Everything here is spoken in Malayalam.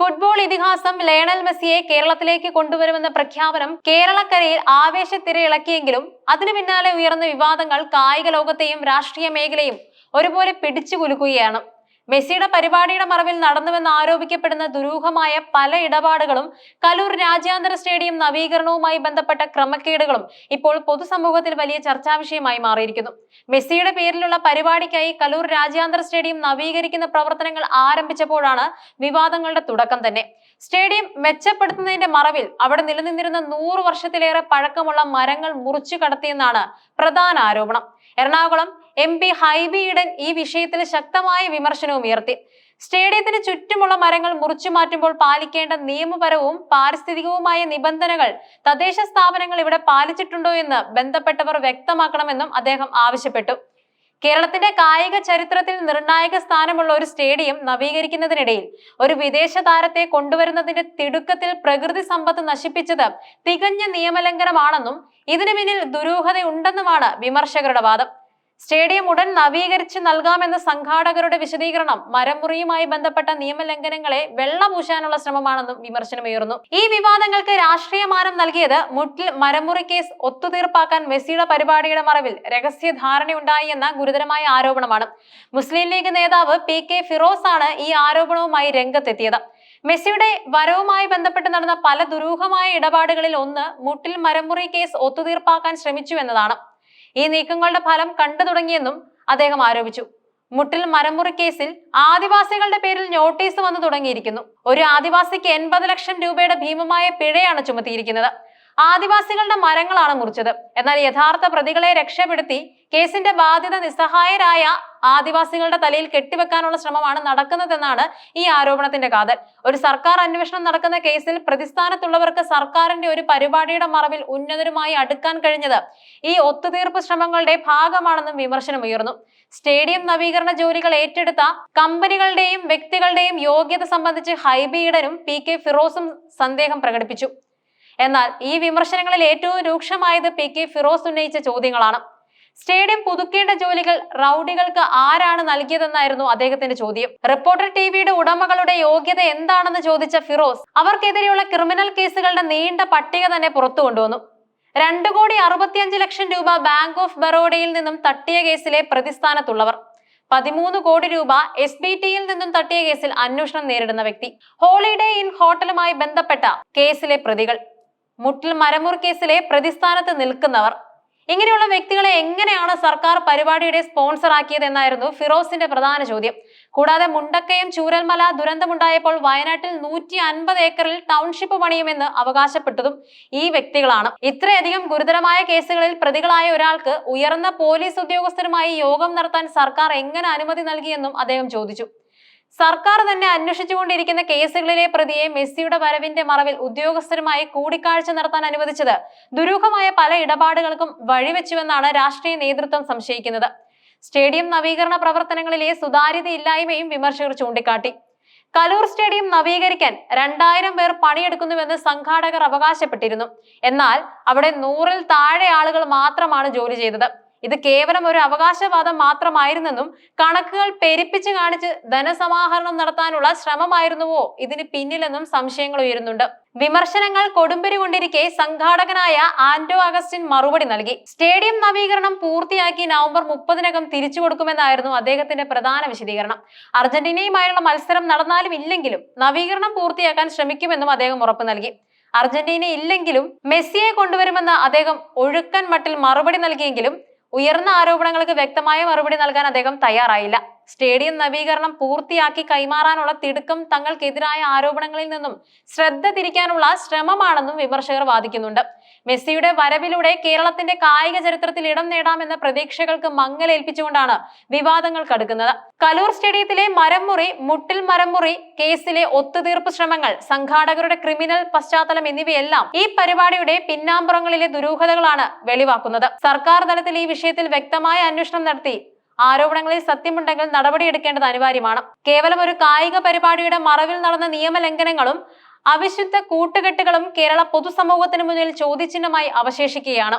ഫുട്ബോൾ ഇതിഹാസം ലയണൽ മെസ്സിയെ കേരളത്തിലേക്ക് കൊണ്ടുവരുമെന്ന പ്രഖ്യാപനം കേരളക്കരയിൽ ആവേശത്തിരയിളക്കിയെങ്കിലും അതിനു പിന്നാലെ ഉയർന്ന വിവാദങ്ങൾ കായിക ലോകത്തെയും രാഷ്ട്രീയ മേഖലയും ഒരുപോലെ പിടിച്ചു കുലുക്കുകയാണ്. മെസ്സിയുടെ പരിപാടിയുടെ മറവിൽ നടന്നുവെന്ന് ആരോപിക്കപ്പെടുന്ന ദുരൂഹമായ പല ഇടപാടുകളും കലൂർ രാജ്യാന്തര സ്റ്റേഡിയം നവീകരണവുമായി ബന്ധപ്പെട്ട ക്രമക്കേടുകളും ഇപ്പോൾ പൊതുസമൂഹത്തിൽ വലിയ ചർച്ചാ വിഷയമായി മാറിയിരിക്കുന്നു. മെസ്സിയുടെ പേരിലുള്ള പരിപാടിക്കായി കലൂർ രാജ്യാന്തര സ്റ്റേഡിയം നവീകരിക്കുന്ന പ്രവർത്തനങ്ങൾ ആരംഭിച്ചപ്പോഴാണ് വിവാദങ്ങളുടെ തുടക്കം തന്നെ. സ്റ്റേഡിയം മെച്ചപ്പെടുത്തുന്നതിന്റെ മറവിൽ അവിടെ നിലനിന്നിരുന്ന നൂറ് വർഷത്തിലേറെ പഴക്കമുള്ള മരങ്ങൾ മുറിച്ചു കടത്തിയെന്നാണ് പ്രധാന ആരോപണം. എറണാകുളം എം പി ഹൈബി ഈ വിഷയത്തിൽ ശക്തമായ വിമർശനവും ഉയർത്തി. സ്റ്റേഡിയത്തിന് ചുറ്റുമുള്ള മരങ്ങൾ മുറിച്ചു മാറ്റുമ്പോൾ പാലിക്കേണ്ട നിയമപരവും പാരിസ്ഥിതികവുമായ നിബന്ധനകൾ തദ്ദേശ സ്ഥാപനങ്ങൾ ഇവിടെ പാലിച്ചിട്ടുണ്ടോ എന്ന് ബന്ധപ്പെട്ടവർ വ്യക്തമാക്കണമെന്നും അദ്ദേഹം ആവശ്യപ്പെട്ടു. കേരളത്തിന്റെ കായിക ചരിത്രത്തിൽ നിർണായക സ്ഥാനമുള്ള ഒരു സ്റ്റേഡിയം നവീകരിക്കുന്നതിനിടയിൽ ഒരു വിദേശ താരത്തെ കൊണ്ടുവരുന്നതിന്റെ തിടുക്കത്തിൽ പ്രകൃതി സമ്പത്ത് നശിപ്പിച്ചത് തികഞ്ഞ നിയമലംഘനമാണെന്നും ഇതിനു പിന്നിൽ ദുരൂഹതയുണ്ടെന്നുമാണ് വിമർശകരുടെ വാദം. സ്റ്റേഡിയം ഉടൻ നവീകരിച്ച് നൽകാമെന്ന സംഘാടകരുടെ വിശദീകരണം മരമുറിയുമായി ബന്ധപ്പെട്ട നിയമലംഘനങ്ങളെ വെള്ളപൂശാനുള്ള ശ്രമമാണെന്നും വിമർശനമുയർന്നു. ഈ വിവാദങ്ങൾക്ക് രാഷ്ട്രീയ മാനം നൽകിയത് മുട്ടിൽ മരമുറി കേസ് ഒത്തുതീർപ്പാക്കാൻ മെസ്സിയുടെ പരിപാടിയുടെ മറവിൽ രഹസ്യ ധാരണയുണ്ടായി എന്ന ഗുരുതരമായ ആരോപണമാണ്. മുസ്ലിം ലീഗ് നേതാവ് പി കെ ഫിറോസ് ആണ് ഈ ആരോപണവുമായി രംഗത്തെത്തിയത്. മെസ്സിയുടെ വരവുമായി ബന്ധപ്പെട്ട് നടന്ന പല ദുരൂഹമായ ഇടപാടുകളിൽ ഒന്ന് മുട്ടിൽ മരമുറി കേസ് ഒത്തുതീർപ്പാക്കാൻ ശ്രമിച്ചു എന്നതാണ്. ഈ നീക്കങ്ങളുടെ ഫലം കണ്ടു തുടങ്ങിയെന്നും അദ്ദേഹം ആരോപിച്ചു. മുട്ടിൽ മരമുറി കേസിൽ ആദിവാസികളുടെ പേരിൽ നോട്ടീസ് വന്നു തുടങ്ങിയിരിക്കുന്നു. ഒരു ആദിവാസിക്ക് എൺപത് ലക്ഷം രൂപയുടെ ഭീമമായ പിഴയാണ് ചുമത്തിയിരിക്കുന്നത്. ആദിവാസികളുടെ മരങ്ങളാണ് മുറിച്ചത്. എന്നാൽ യഥാർത്ഥ പ്രതികളെ രക്ഷപ്പെടുത്തി കേസിന്റെ ബാധ്യത നിസ്സഹായരായ ആദിവാസികളുടെ തലയിൽ കെട്ടിവെക്കാനുള്ള ശ്രമമാണ് നടക്കുന്നതെന്നാണ് ഈ ആരോപണത്തിന്റെ കാതൽ. ഒരു സർക്കാർ അന്വേഷണം നടക്കുന്ന കേസിൽ പ്രതിസ്ഥാനത്തുള്ളവർക്ക് സർക്കാരിന്റെ ഒരു പരിപാടിയുടെ മറവിൽ ഉന്നതരുമായി അടുക്കാൻ കഴിഞ്ഞത് ഈ ഒത്തുതീർപ്പ് ശ്രമങ്ങളുടെ ഭാഗമാണെന്നും വിമർശനം ഉയർന്നു. സ്റ്റേഡിയം നവീകരണ ജോലികൾ ഏറ്റെടുത്ത കമ്പനികളുടെയും വ്യക്തികളുടെയും യോഗ്യത സംബന്ധിച്ച് ഹൈബീഡനും പി കെ ഫിറോസും സന്ദേഹം പ്രകടിപ്പിച്ചു. എന്നാൽ ഈ വിമർശനങ്ങളിൽ ഏറ്റവും രൂക്ഷമായത് പി കെ ഫിറോസ് ഉന്നയിച്ച ചോദ്യങ്ങളാണ്. സ്റ്റേഡിയം പുതുക്കേണ്ട ജോലികൾ റൌഡികൾക്ക് ആരാണ് നൽകിയതെന്നായിരുന്നു അദ്ദേഹത്തിന്റെ ചോദ്യം. റിപ്പോർട്ടർ ടിവിയുടെ ഉടമകളുടെ യോഗ്യത എന്താണെന്ന് ചോദിച്ച ഫിറോസ് അവർക്കെതിരെയുള്ള ക്രിമിനൽ കേസുകളുടെ നീണ്ട പട്ടിക തന്നെ പുറത്തു കൊണ്ടുവന്നു. രണ്ടു കോടി അറുപത്തിയഞ്ച് ലക്ഷം രൂപ ബാങ്ക് ഓഫ് ബറോഡയിൽ നിന്നും തട്ടിയ കേസിലെ പ്രതിസ്ഥാനത്തുള്ളവർ. പതിമൂന്ന് കോടി രൂപ എസ് ബി ടിയിൽ നിന്നും തട്ടിയ കേസിൽ അന്വേഷണം നേരിടുന്ന വ്യക്തി. ഹോളിഡേ ഇൻ ഹോട്ടലുമായി ബന്ധപ്പെട്ട കേസിലെ പ്രതികൾ. മുട്ടിൽ മരമുർ കേസിലെ പ്രതിസ്ഥാനത്ത് നിൽക്കുന്നവർ. ഇങ്ങനെയുള്ള വ്യക്തികളെ എങ്ങനെയാണ് സർക്കാർ പരിപാടിയുടെ സ്പോൺസർ ആക്കിയത് എന്നായിരുന്നു ഫിറോസിന്റെ പ്രധാന ചോദ്യം. കൂടാതെ മുണ്ടക്കയം ചൂരൽമല ദുരന്തമുണ്ടായപ്പോൾ വയനാട്ടിൽ നൂറ്റി അൻപത് ഏക്കറിൽ ടൗൺഷിപ്പ് പണിയുമെന്ന് അവകാശപ്പെട്ടതും ഈ വ്യക്തികളാണ്. ഇത്രയധികം ഗുരുതരമായ കേസുകളിൽ പ്രതികളായ ഒരാൾക്ക് ഉയർന്ന പോലീസ് ഉദ്യോഗസ്ഥരുമായി യോഗം നടത്താൻ സർക്കാർ എങ്ങനെ അനുമതി നൽകിയെന്നും അദ്ദേഹം ചോദിച്ചു. സർക്കാർ തന്നെ അന്വേഷിച്ചുകൊണ്ടിരിക്കുന്ന കേസുകളിലെ പ്രതിയെ മെസ്സിയുടെ വരവിന്റെ മറവിൽ ഉദ്യോഗസ്ഥരുമായി കൂടിക്കാഴ്ച നടത്താൻ അനുവദിച്ചത്. ദുരൂഹമായ പല ഇടപാടുകൾക്കും വഴിവെച്ചുവെന്നാണ് രാഷ്ട്രീയ നേതൃത്വം സംശയിക്കുന്നത്. സ്റ്റേഡിയം നവീകരണ പ്രവർത്തനങ്ങളിലെ സുതാര്യതയില്ലായ്മയും വിമർശകർ ചൂണ്ടിക്കാട്ടി. കലൂർ സ്റ്റേഡിയം നവീകരിക്കാൻ രണ്ടായിരം പേർ പണിയെടുക്കുന്നുവെന്ന് സംഘാടകർ അവകാശപ്പെട്ടിരുന്നു. എന്നാൽ അവിടെ നൂറിൽ താഴെ ആളുകൾ മാത്രമാണ് ജോലി ചെയ്തത്. ഇത് കേവലം ഒരു അവകാശവാദം മാത്രമായിരുന്നെന്നും കണക്കുകൾ പെരുപ്പിച്ച് കാണിച്ച് ധനസമാഹരണം നടത്താനുള്ള ശ്രമമായിരുന്നുവോ ഇതിന് പിന്നിലെന്നും സംശയങ്ങൾ ഉയരുന്നുണ്ട്. വിമർശനങ്ങൾ കൊടുമ്പിരി കൊണ്ടിരിക്കെ സംഘാടകനായ ആന്റോ അഗസ്റ്റിൻ മറുപടി നൽകി. സ്റ്റേഡിയം നവീകരണം പൂർത്തിയാക്കി നവംബർ മുപ്പതിനകം തിരിച്ചു കൊടുക്കുമെന്നായിരുന്നു അദ്ദേഹത്തിന്റെ പ്രധാന വിശദീകരണം. അർജന്റീനയുമായുള്ള മത്സരം നടന്നാലും ഇല്ലെങ്കിലും നവീകരണം പൂർത്തിയാക്കാൻ ശ്രമിക്കുമെന്നും അദ്ദേഹം ഉറപ്പു നൽകി. അർജന്റീന ഇല്ലെങ്കിലും മെസ്സിയെ കൊണ്ടുവരുമെന്ന് അദ്ദേഹം ഒഴുക്കൻ മട്ടിൽ മറുപടി നൽകിയെങ്കിലും ഉയർന്ന ആരോപണങ്ങൾക്ക് വ്യക്തമായ മറുപടി നൽകാൻ അദ്ദേഹം തയ്യാറായില്ല. സ്റ്റേഡിയം നവീകരണം പൂർത്തിയാക്കി കൈമാറാനുള്ള തിടുക്കം തങ്ങൾക്കെതിരായ ആരോപണങ്ങളിൽ നിന്നും ശ്രദ്ധ തിരിക്കാനുള്ള ശ്രമമാണെന്നും വിമർശകർ വാദിക്കുന്നുണ്ട്. മെസ്സിയുടെ വരവിലൂടെ കേരളത്തിന്റെ കായിക ചരിത്രത്തിൽ ഇടം നേടാമെന്ന പ്രതീക്ഷകൾക്ക് മങ്ങലേൽപ്പിച്ചുകൊണ്ടാണ് വിവാദങ്ങൾ കടുക്കുന്നത്. കലൂർ സ്റ്റേഡിയത്തിലെ മരംമുറി മുട്ടിൽ മരംമുറി കേസിലെ ഒത്തുതീർപ്പ് ശ്രമങ്ങൾ സംഘാടകരുടെ ക്രിമിനൽ പശ്ചാത്തലം എന്നിവയെല്ലാം ഈ പരിപാടിയുടെ പിന്നാമ്പുറങ്ങളിലെ ദുരൂഹതകളാണ് വെളിവാക്കുന്നത്. സർക്കാർ തലത്തിൽ ഈ വിഷയത്തിൽ വ്യക്തമായ അന്വേഷണം നടത്തി ആരോപണങ്ങളിൽ സത്യമുണ്ടെങ്കിൽ നടപടിയെടുക്കേണ്ടത് അനിവാര്യമാണ്. കേവലം ഒരു കായിക പരിപാടിയുടെ മറവിൽ നടന്ന നിയമലംഘനങ്ങളും അവിശുദ്ധ കൂട്ടുകെട്ടുകളും കേരള പൊതുസമൂഹത്തിന് മുന്നിൽ ചോദ്യചിഹ്നമായി അവശേഷിക്കുകയാണ്.